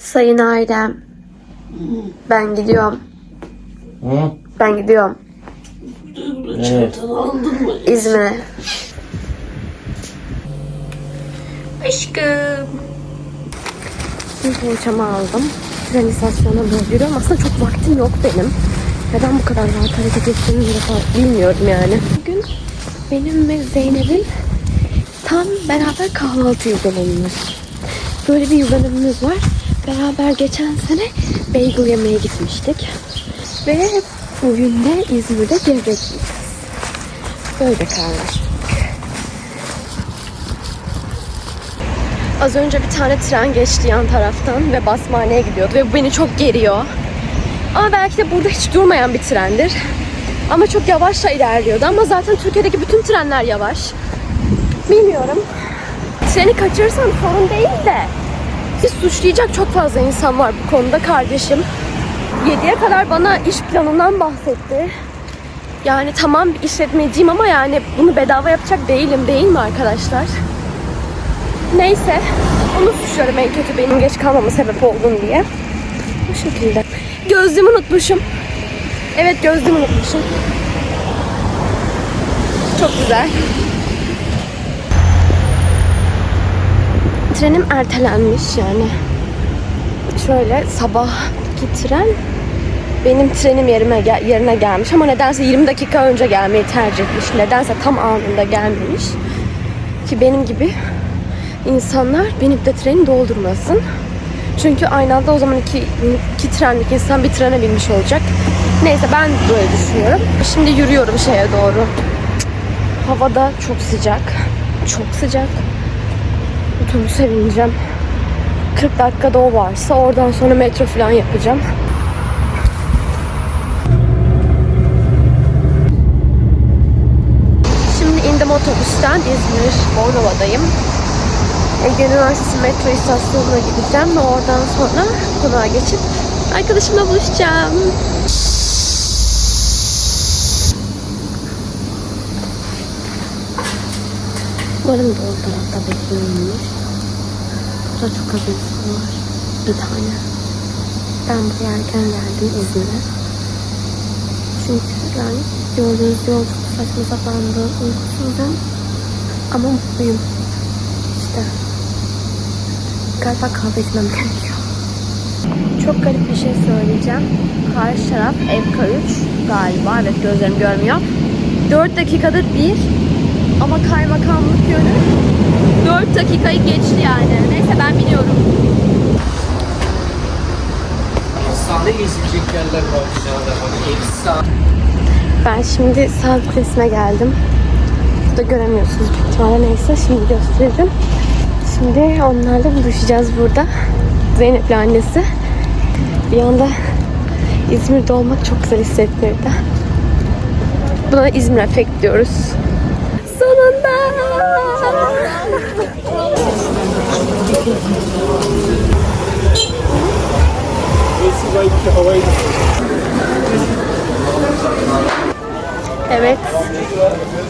Sayın ailem. Ben gidiyorum. Hı? Ben gidiyorum. Evet. İzmir'e. Aşkım. Şimdi poğaçamı aldım. Tren istasyonuna doğru yürüyorum. Aslında çok vaktim yok benim. Neden bu kadar rahat hareket ettiğimi bile bilmiyorum yani. Bugün benim ve Zeynep'in tam beraber kahvaltı yıldönümümüz. Böyle bir yıldönümümüz var. Beraber geçen sene bagel yemeye gitmiştik. Ve bugün de İzmir'de gevrek yiyeceğiz. Böyle kararlaştık. Az önce bir tane tren geçti yan taraftan ve Basmane'ye gidiyordu ve bu beni çok geriyor. Ama belki de burada hiç durmayan bir trendir. Ama çok yavaşça ilerliyordu ama zaten Türkiye'deki bütün trenler yavaş. Bilmiyorum. Treni kaçırırsam sorun değil de biz suçlayacak çok fazla insan var bu konuda kardeşim. 7'ye kadar bana iş planından bahsetti. Yani tamam bir işletmeciyim ama yani bunu bedava yapacak değilim değil mi arkadaşlar? Neyse onu suçluyorum en kötü benim geç kalmama sebep oldun diye. Bu şekilde. Gözlüğümü unutmuşum. Evet gözlüğümü unutmuşum. Çok güzel. Trenim ertelenmiş yani. Şöyle sabahki tren benim trenim yerime yerine gelmiş ama nedense 20 dakika önce gelmeyi tercih etmiş. Nedense tam anında gelmemiş. Ki benim gibi insanlar binip de treni doldurmasın. Çünkü aynı anda o zaman iki, iki trenlik insan bir trene binmiş olacak. Neyse ben böyle düşünüyorum. Şimdi yürüyorum şeye doğru. Havada çok sıcak. Çok sıcak. Otobüse bineceğim. 40 dakikada o varsa oradan sonra metro falan yapacağım. Şimdi indim otobüsten İzmir Bornova'dayım. Ege Üniversitesi metro istasyonuna gideceğim ve oradan sonra konağa geçip arkadaşımla buluşacağım. Umarım doğru tarafta bekliyorumdur. Burada çok az insan var. Bir tane. Ben buraya erken geldim İzmir'e. Çünkü yani gördüğünüz yol çok saçma sapandı. Uykusuzum. Ama mutluyum. İşte. Galiba kahve içmem gerekiyor. Çok garip bir şey söyleyeceğim. Karşı taraf FK3 galiba. Evet gözlerim görmüyor. 4 dakikadır bir ama kaymakamlık yönü 4 dakikayı geçti yani. Neyse ben biliyorum. Hastane gezilecek yerler var dışarıda. Bak efsane. Ben şimdi saat kulesine geldim. Burada göremiyorsunuz büyük ihtimalle neyse şimdi gösteririm. Şimdi onlarla buluşacağız burada. Zeynep'le annesi. Bir anda İzmir'de olmak çok güzel hissettirdi. Buna İzmir efekt diyoruz. Evet.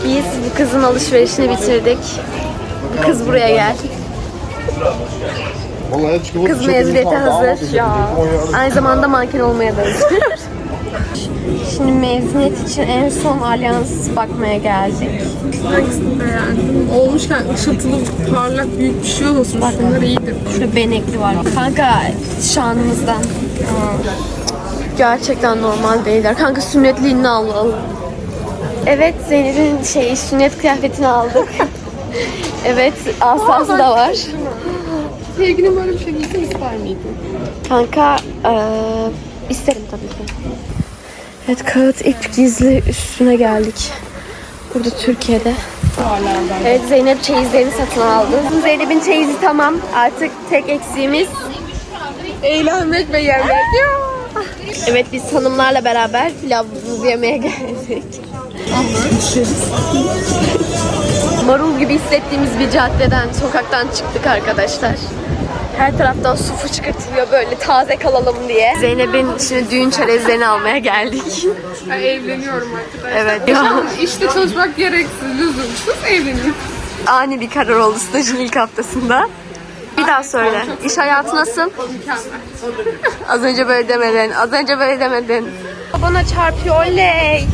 Biz bu kızın alışverişini bitirdik. Bu kız buraya gel. Kız mezuniyeti hazır. Ya. Aynı zamanda manken olmaya da hazır. Şimdi mezuniyet için en son alyans bakmaya geldik. Hangisini beğendin? Olmuşken ışıltılı, parlak, büyük bir şey olsun. Şunlar iyidir. Şurada benekli var. Kanka şanımızdan. Gerçekten normal değiller. Kanka sünnetliğini alalım. Evet Zeynep'in şey sünnet kıyafetini aldık. evet asası da var. Sevgilin böyle bir şey giysin ister miydin? Kanka eee, isterim tabii ki. Evet kağıt ip gizli üstüne geldik. Burada Türkiye'de. Evet Zeynep çeyizlerini satın aldı. Zeynep'in çeyizi tamam. Artık tek eksiğimiz Eğlenmek ve yemek. Evet biz hanımlarla beraber pilavımızı yemeye geldik. Marul gibi hissettiğimiz bir caddeden, sokaktan çıktık arkadaşlar. Her taraftan su fışkırtılıyor böyle taze kalalım diye. Zeynep'in şimdi düğün çerezlerini almaya geldik. Ben evleniyorum arkadaşlar. Evet ya. İşte çalışmak gereksiz, lüzumsuz evleniyorum. Ani bir karar oldu stajın ilk haftasında. Bir daha söyle. İş hayatı nasıl? Mükemmel. Az önce böyle demedin. Az önce böyle demedin. Bana çarpıyor oley.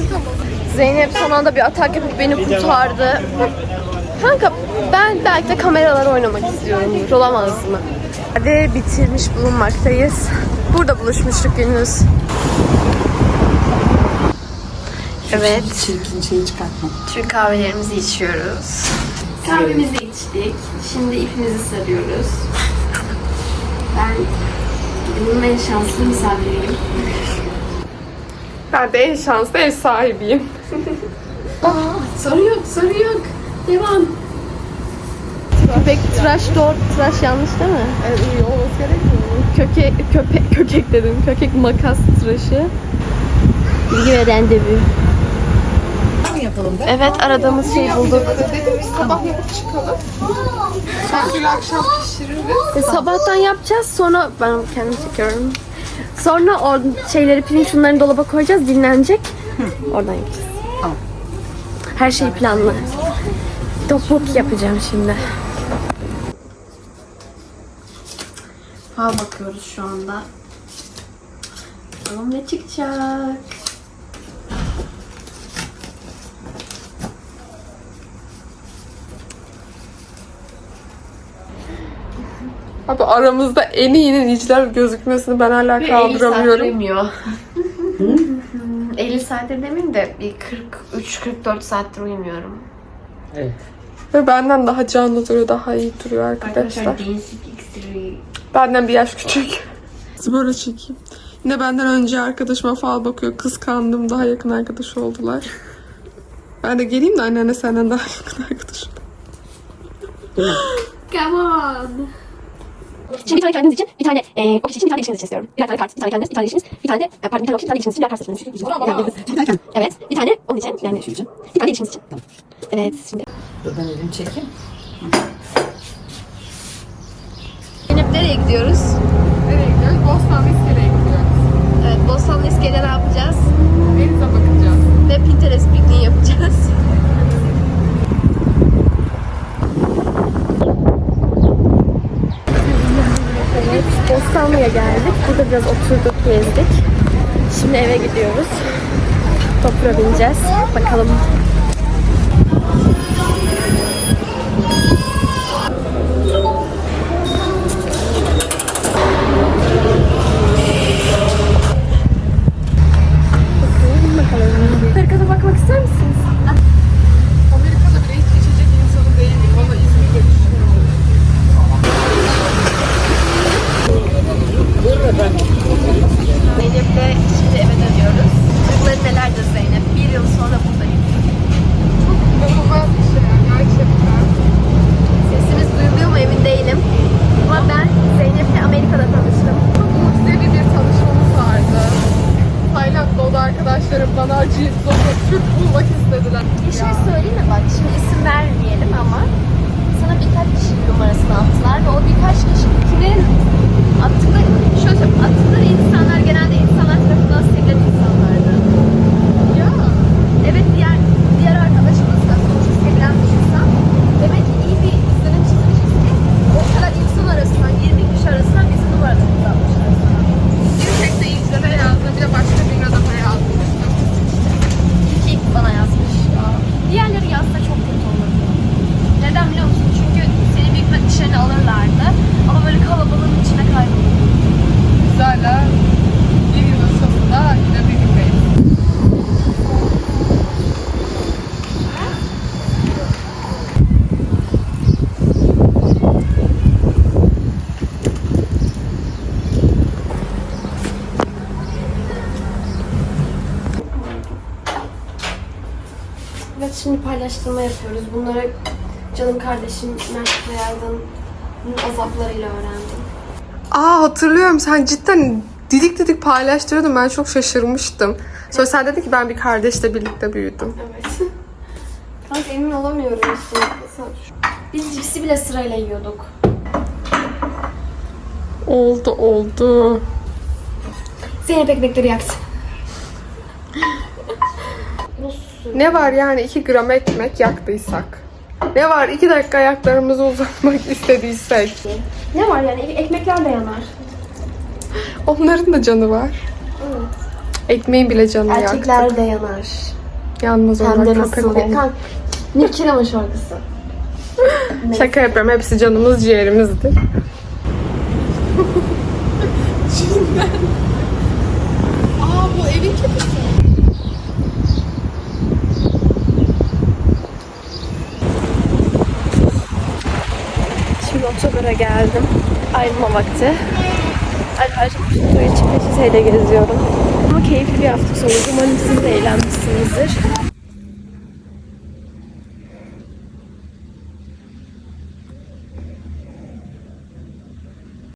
Zeynep son anda bir atak yapıp beni kurtardı. Kanka ben belki de kameralar oynamak istiyorum. Olamaz mı? Hadi bitirmiş bulunmaktayız. Burada buluşmuştuk Gündüz. Evet. Çirkin şeyi çıkartma. Türk kahvelerimizi içiyoruz. Kahvemizi içtik. Şimdi ipimizi sarıyoruz. Ben bunun en şanslı misafiriyim. Ben de en şanslı ev sahibiyim. Soru yok, soru yok. Devam. Köpek tıraş doğru, tıraş yanlış değil mi? Evet, iyi olması gerekmiyor mu? Köke, köpek, kökek dedim. Kökek makas tıraşı. Bilgi ve randevu. Yapalım da? Evet, aradığımız şeyi bulduk. Dedim biz sabah yapıp çıkalım. Sonra akşam pişiririz. Ve sabahtan yapacağız, sonra ben kendim çekiyorum. Sonra o şeyleri, pirinç şunlarını dolaba koyacağız, dinlenecek. Oradan yapacağız. Her şey planlı. Topuk yapacağım şimdi. Fal bakıyoruz şu anda. Bakalım ne çıkacak. Abi aramızda en iyi yeniliciler gözükmesini ben hala kaldıramıyorum. uyumuyor. 50 saattir demeyeyim de bir 43-44 saattir uyumuyorum. Evet. Ve benden daha canlı duruyor, daha iyi duruyor arkadaşlar. gençlik iksiri. Benden bir yaş küçük. Böyle çekeyim. Yine benden önce arkadaşıma fal bakıyor. Kıskandım. Daha yakın arkadaş oldular. Ben de geleyim de anneanne senden daha yakın arkadaş. Come on. Şimdi bir tane kendiniz için, bir tane e, ofis için, bir tane ilişkiniz için istiyorum. Birer tane kart, bir tane kendiniz, bir tane ilişkiniz, bir tane de, e, pardon bir tane ofis, bir tane ilişkiniz için birer kart seçmeniz. Evet, bir tane onun için, yani şu için, bir tane ilişkiniz için. Evet, şimdi. Ben elimi çekeyim. Zeynep nereye gidiyoruz? Nereye gidiyoruz? Bostanlı İskele'ye gidiyoruz. Evet, Bostanlı İskele ne yapacağız? Denize bakacağız. Ve Pinterest pikniği yapacağız. Evet, Bostanlı'ya geldik. Burada biraz oturduk, gezdik. Şimdi eve gidiyoruz. Vapura bineceğiz. Bakalım, şimdi eve dönüyoruz. Duyguları nelerdir Zeynep? Bir yıl sonra buradayım. İnanılmaz bir şey yani gerçekten. Sesimiz duyuluyor mu emin değilim. Ama ben Zeynep'le Amerika'da tanıştım. Çok mucizevi bir tanışmamız vardı. Tayland'da o da arkadaşlarım bana acı zor Türk bulmak istediler. Bir şey söyleyeyim mi bak şimdi isim vermeyelim ama sana birkaç kişi numarasını attılar ve o birkaç kişinin attıkları, şöyle söyleyeyim, attıkları insanlar genelde insanlar tarafından sevilen insanlardı. Ya. Evet diğer diğer arkadaşımız da sonuçta sevilen bir insan. Demek ki iyi bir izlenim çizmişiz ki o kadar insan arasından 20 kişi arasından bizim numaralarımızı atmışlar sana. Bir tek de İngilizce'de yazdım. Bir de başka bir adama yazmıştım. İki bana yazmış ya. Diğerleri yazsa çok kötü olurdu. Neden biliyor musun? Çünkü seni büyük bir işlerine alırlardı. Ama böyle kalabalığın içine kaybolurdun. Güzel Bir yılın sonunda yine birlikteyiz. Evet şimdi paylaştırma yapıyoruz. Bunları canım kardeşim Mert Kayar'dan azaplarıyla öğrendim. Aa hatırlıyorum sen cidden didik didik paylaştırıyordun ben çok şaşırmıştım. Sonra sen dedin ki ben bir kardeşle birlikte büyüdüm. Evet. Kanka emin olamıyorum işte. Biz cipsi bile sırayla yiyorduk. Oldu oldu. Zeynep ekmekleri yaktı. Ne var yani 2 gram ekmek yaktıysak? Ne var 2 dakika ayaklarımızı uzatmak istediysek? Ne var yani ekmekler de yanar. Onların da canı var. Ekmeğin bile canı yaktı. Erkekler de yanar. Yanmaz Hem onlar de köpek nasıl? olmuş. Kanka, şarkısı. Şaka yapıyorum. Hepsi canımız ciğerimizdir. Şimdi otogara geldim. Ayrılma vakti. Arkadaşlar tur için peçeteyle geziyorum. Ama keyifli bir hafta sonu. Umarım siz de eğlenmişsinizdir.